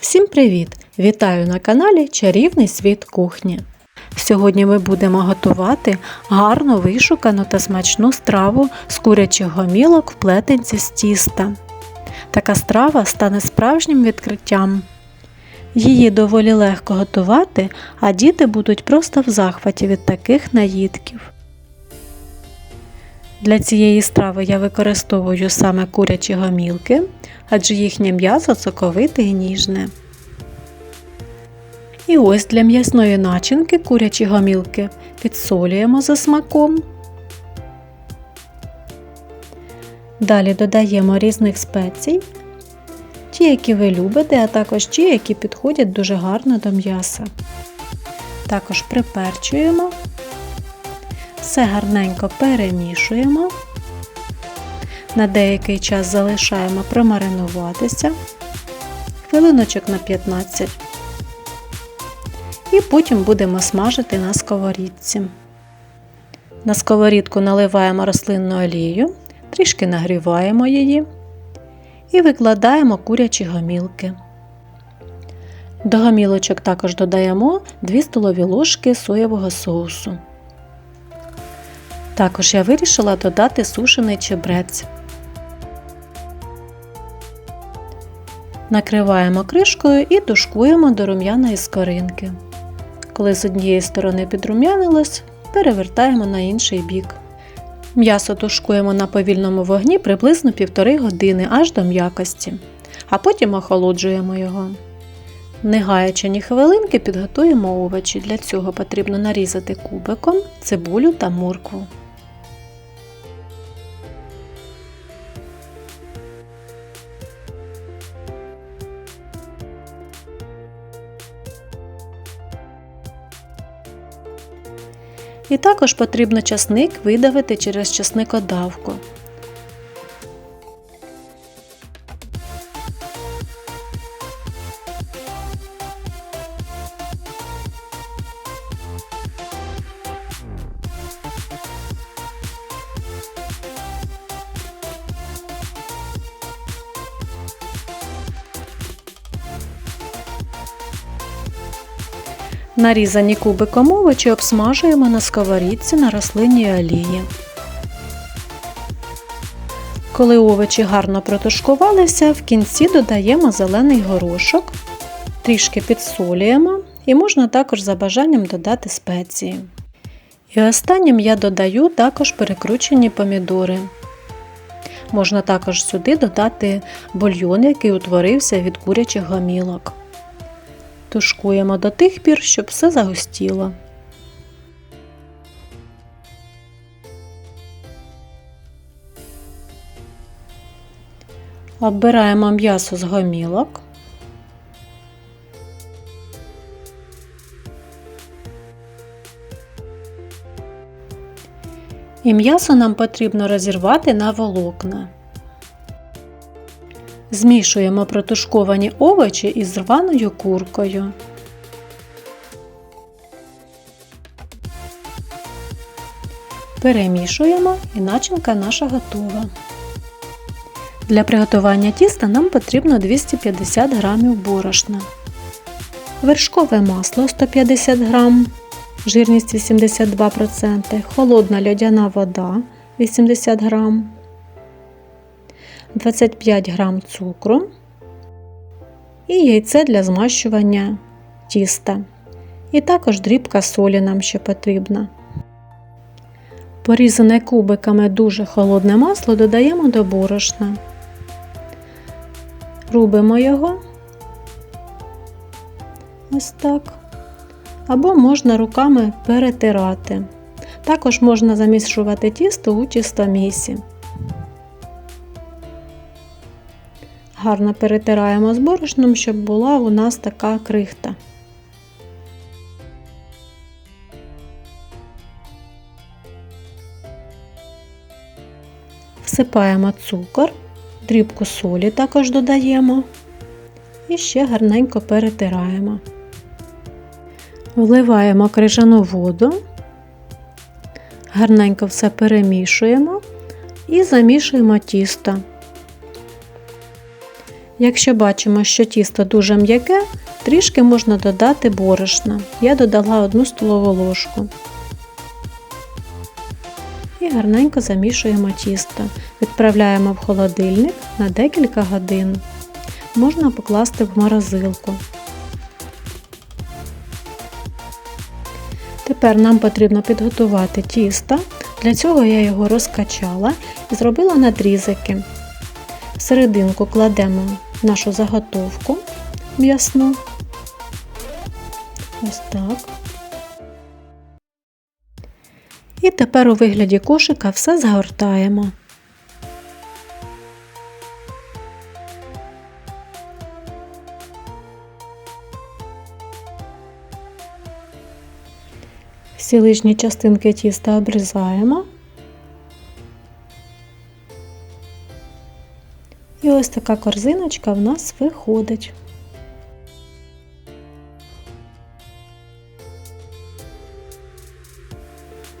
Всім привіт! Вітаю на каналі Чарівний світ кухні. Сьогодні ми будемо готувати гарно вишукану та смачну страву з курячих гомілок в плетенці з тіста. Така страва стане справжнім відкриттям. Її доволі легко готувати, а діти будуть просто в захваті від таких наїдків. Для цієї страви я використовую саме курячі гомілки, адже їхнє м'ясо соковите і ніжне. І ось для м'ясної начинки курячі гомілки підсолюємо за смаком. Далі додаємо різних спецій, ті, які ви любите, а також ті, які підходять дуже гарно до м'яса. Також приперчуємо, все гарненько перемішуємо. На деякий час залишаємо промаринуватися, хвилиночок на 15 і потім будемо смажити на сковорідці. На сковорідку наливаємо рослинну олію, трішки нагріваємо її і викладаємо курячі гомілки. До гомілочок також додаємо 2 столові ложки соєвого соусу. Також я вирішила додати сушений чебрець. Накриваємо кришкою і тушкуємо до рум'яної скоринки. Коли з однієї сторони підрум'янилось, перевертаємо на інший бік. М'ясо тушкуємо на повільному вогні приблизно півтори години аж до м'якості, а потім охолоджуємо його. Не гаючи ні хвилинки, підготуємо овочі. Для цього потрібно нарізати кубиком цибулю та моркву. І також потрібно часник видавити через часникодавку. Нарізані кубиком овочі обсмажуємо на сковорідці на рослинній олії. Коли овочі гарно протушкувалися, в кінці додаємо зелений горошок, трішки підсолюємо і можна також за бажанням додати спеції. І останнім я додаю також перекручені помідори. Можна також сюди додати бульйон, який утворився від курячих гомілок. Тушкуємо до тих пір, щоб все загустіло. Оббираємо м'ясо з гомілок. І м'ясо нам потрібно розірвати на волокна. Змішуємо протушковані овочі із рваною куркою. Перемішуємо і начинка наша готова. Для приготування тіста нам потрібно 250 г борошна, вершкове масло 150 г, жирність 82%, холодна льодяна вода 80 г. 25 г цукру і яйце для змащування тіста. І також дрібка солі нам ще потрібна. Порізане кубиками дуже холодне масло додаємо до борошна. Рубимо його ось так. Або можна руками перетирати. Також можна замішувати тісто у тістомісі. Гарно перетираємо з борошном, щоб була у нас така крихта. Всипаємо цукор, дрібку солі також додаємо і ще гарненько перетираємо. Вливаємо крижану воду, гарненько все перемішуємо і замішуємо тісто. Якщо бачимо, що тісто дуже м'яке, трішки можна додати борошна. Я додала 1 столову ложку. І гарненько замішуємо тісто. Відправляємо в холодильник на декілька годин. Можна покласти в морозилку. Тепер нам потрібно підготувати тісто. Для цього я його розкачала і зробила надрізики. В серединку кладемо нашу заготовку м'ясну. Ось так. І тепер у вигляді кошика все згортаємо. Всі лишні частинки тіста обрізаємо. І ось така корзиночка в нас виходить.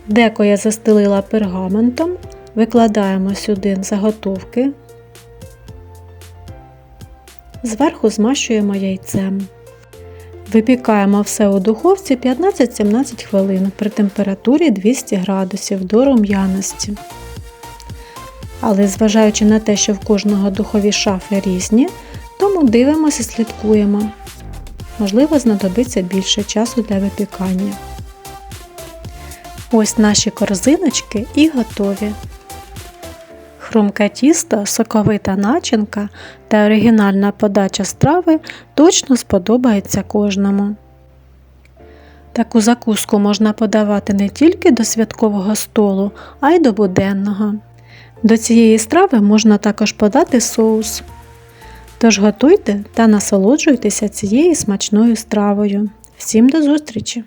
Деко я застелила пергаментом, викладаємо сюди заготовки, зверху змащуємо яйцем. Випікаємо все у духовці 15-17 хвилин при температурі 200 градусів до рум'яності. Але зважаючи на те, що в кожного духові шафи різні, тому дивимося і слідкуємо. Можливо, знадобиться більше часу для випікання. Ось наші корзиночки і готові. Хрумке тісто, соковита начинка та оригінальна подача страви точно сподобається кожному. Таку закуску можна подавати не тільки до святкового столу, а й до буденного. До цієї страви можна також подати соус. Тож готуйте та насолоджуйтеся цією смачною стравою. Всім до зустрічі!